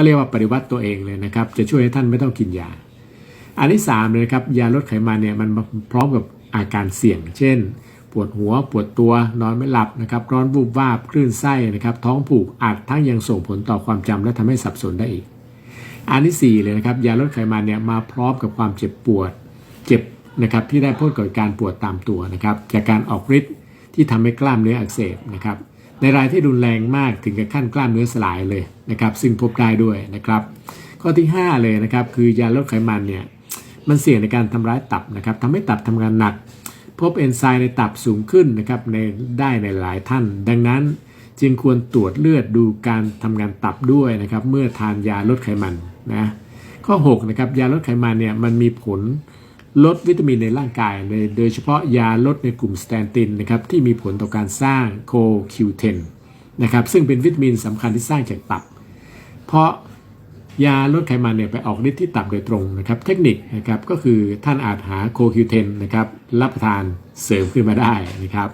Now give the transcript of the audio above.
ก็เรียกว่าปฏิวัติตัวเองเลยนะครับ จะช่วยให้ท่านไม่ต้องกินยา อันที่สามเลยครับยาลดไขมันเนี่ยมันมาพร้อมกับอาการเสี่ยง เช่น ปวดหัวปวดตัวนอนไม่หลับนะครับร้อนวูบวาบคลื่นไส้นะครับท้องผูกอาจทั้งยังส่งผลต่อความจำและทำให้สับสนได้อีก อันที่สี่เลยนะครับยาลดไขมันเนี่ยมาพร้อมกับความเจ็บปวดเจ็บนะครับที่ได้พ้นกับการปวดตามตัวนะครับจากการออกฤทธิ์ที่ทำให้กล้ามเนื้ออักเสบนะครับ ในรายที่รุนแรงมากถึงกับขั้นกล้ามเนื้อสลายเลยนะครับซึ่งพบได้ด้วยนะครับข้อที่ 5 เลยนะครับคือยาลดไขมันเนี่ยมันเสี่ยงในการทำร้ายตับนะครับทำให้ตับทำงานหนัก พบเอนไซม์ในตับสูงขึ้นนะครับในได้ในหลายท่าน ดังนั้นจึงควรตรวจเลือดดูการทำงานตับด้วยนะครับเมื่อทานยาลดไขมันนะข้อ6นะครับยาลดไขมันเนี่ยมันมีผล ลดวิตามินในร่างกายเลยโดยเฉพาะยาลดในกลุ่มสแตนตินนะครับที่มีผลต่อการสร้างโคคิวเทนนะครับซึ่งเป็นวิตามินสำคัญที่สร้างจากตับ เพราะยาลดไขมันเนี่ยไปออกฤทธิ์ที่ตับโดยตรงนะครับ เทคนิคนะครับก็คือท่านอาจหาโคคิวเทนนะครับรับประทานเสริมขึ้นมาได้นะครับ